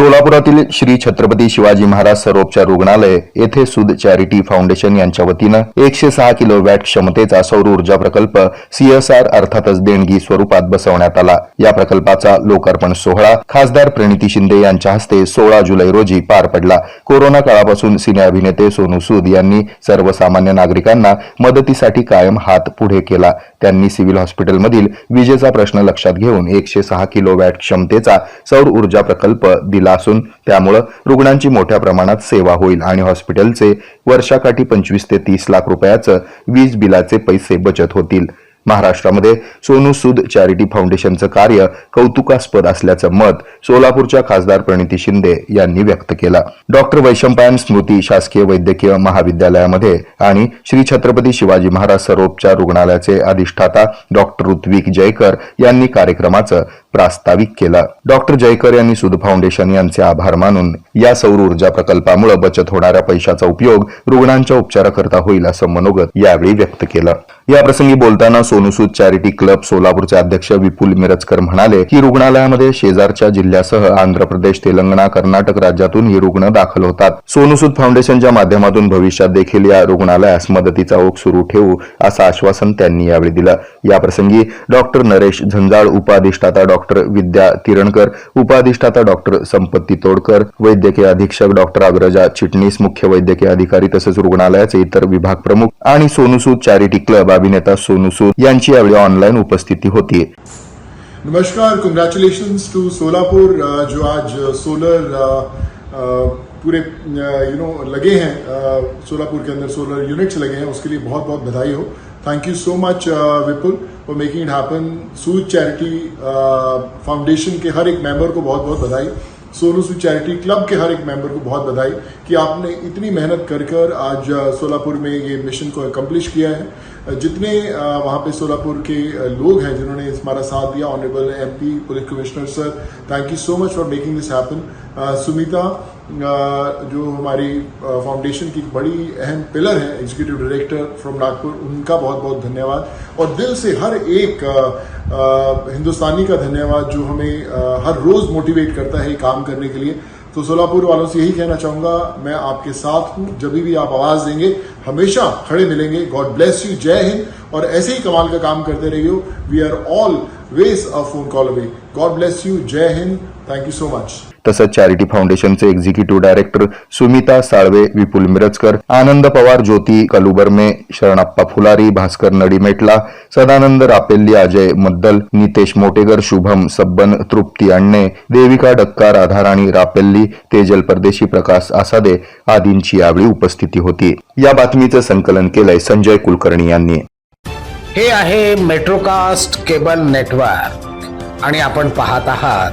सोलापुरातील श्री छत्रपती शिवाजी महाराज सरोपचार रुग्णालय येथे सुद चॅरिटी फाउंडेशन यांच्या वतीनं एकशे सहा किलो वॅट क्षमतेचा सौर ऊर्जा प्रकल्प सीएसआर अर्थातच देणगी स्वरूपात बसवण्यात आला. या प्रकल्पाचा लोकार्पण सोहळा खासदार प्रणिती शिंदे यांच्या हस्ते सोळा जुलै रोजी पार पडला. कोरोना काळापासून सिने अभिनेते सोनू सूद यांनी सर्वसामान्य नागरिकांना मदतीसाठी कायम हात पुढे केला. त्यांनी सिव्हिल हॉस्पिटलमधील विजेचा प्रश्न लक्षात घेऊन एकशे सहा किलो वॅट क्षमतेचा सौर ऊर्जा प्रकल्प दिला. असून त्यामुळं रुग्णांची मोठ्या प्रमाणात सेवा होईल आणि हॉस्पिटलचे वर्षाकाठी पंचवीस ते तीस लाख रुपयाचं वीज बिलाचे पैसे बचत होतील. महाराष्ट्रामध्ये सोनू सूद चॅरिटी फाउंडेशनचं कार्य कौतुकास्पद असल्याचं मत सोलापूरच्या खासदार प्रणिती शिंदे यांनी व्यक्त केलं. डॉक्टर वैशंपायन स्मृती शासकीय वैद्यकीय महाविद्यालयामध्ये आणि श्री छत्रपती शिवाजी महाराज सरोपचार रुग्णालयाचे अधिष्ठाता डॉक्टर ऋत्विक जयकर यांनी कार्यक्रमाचं प्रास्ताविक केला. डॉक्टर जयकर यांनी सुद फाउंडेशन यांचे आभार मानून या सौर ऊर्जा प्रकल्पामुळे बचत होणाऱ्या पैशाचा उपयोग रुग्णांच्या उपचाराकरता होईल असं मनोगत यावेळी व्यक्त केलं. या प्रसंगी बोलताना सोनूसूद चॅरिटी क्लब सोलापूरचे अध्यक्ष विपुल मिरजकर म्हणाले की रुग्णालयामध्ये शेजारच्या जिल्ह्यासह आंध्र प्रदेश तेलंगणा कर्नाटक राज्यातून ही रुग्ण दाखल होतात. सोनूसूद फाउंडेशनच्या माध्यमातून भविष्यात देखील या रुग्णालयास मदतीचा ओघ सुरू ठेवू असं आश्वासन त्यांनी यावेळी दिलं. या प्रसंगी डॉक्टर नरेश झंजाळ उपअधिष्ठाता डॉक्टर विद्या तिरणकर उपाधिष्ठाता डॉक्टर संपत्ती तोडकर वैद्यकीय अधीक्षक डॉक्टर अग्रजा चिटणीस मुख्य वैद्यकीय अधिकारी तसेच रुग्णालयाचे इतर विभाग प्रमुख आणि सोनूसूद चॅरिटी क्लब अभिनेता सोनूसूद यांची यावेळी ऑनलाईन उपस्थिती होती. नमस्कार कंग्रॅच्युलेशन टू सोलापूर जो आज सोलर पूरे यू नो लगे हैं सोलापुर के अंदर सोलर यूनिट्स लगे हैं, उसके लिए बहुत बहुत बधाई हो। Thank you so much Vipul for making it happen Sood charity foundation के हर एक मेंबर को बहुत बहुत बधाई। सोनू सूद चैरिटी क्लब के हर एक मेंबर को बहुत बधाई कि आपने इतनी मेहनत कर कर आज सोलापुर में ये मिशन को अकम्प्लिश किया है। जितने वहाँ पे सोलापुर के लोग हैं जिन्होंने हमारा साथ दिया honourable MP police commissioner sir thank you so much for making this happen Sumita जो हमारी फाउंडेशन की बड़ी अहम पिलर है एग्जीक्यूटिव डायरेक्टर फ्रॉम नागपुर उनका बहुत बहुत धन्यवाद। और दिल से हर एक हिंदुस्तानी का धन्यवाद जो हमें हर रोज मोटिवेट करता है काम करने के लिए। तो सोलापुर वालों से यही कहना चाहूँगा, मैं आपके साथ हूँ, जब भी आप आवाज़ देंगे, हमेशा खड़े मिलेंगे। गॉड ब्लेस यू जय हिंद। और ऐसे ही कमाल का काम करते रहियो। We are always a phone call away God bless you Jai Hind. Thank you so much तसंच चॅरिटी फाउंडेशनचे एक्झिक्युटिव्ह डायरेक्टर सुमिता साळवे विपुल मिरजकर आनंद पवार ज्योती कलुबर्मे शरणप्पा फुलारी भास्कर नडीमेटला सदानंद रापेल्ली अजय मद्दल नितेश मोटेगर शुभम सब्बन तृप्ती अण्णे देविका डक्का राधाराणी रापेल्ली तेजल परदेशी प्रकाश आसादे आदींची यावेळी उपस्थिती होती. या बातमीचं संकलन केलंय संजय कुलकर्णी यांनी. हे आहे मेट्रोकास्ट केबल नेटवर्क आणि आपण पाहत आहात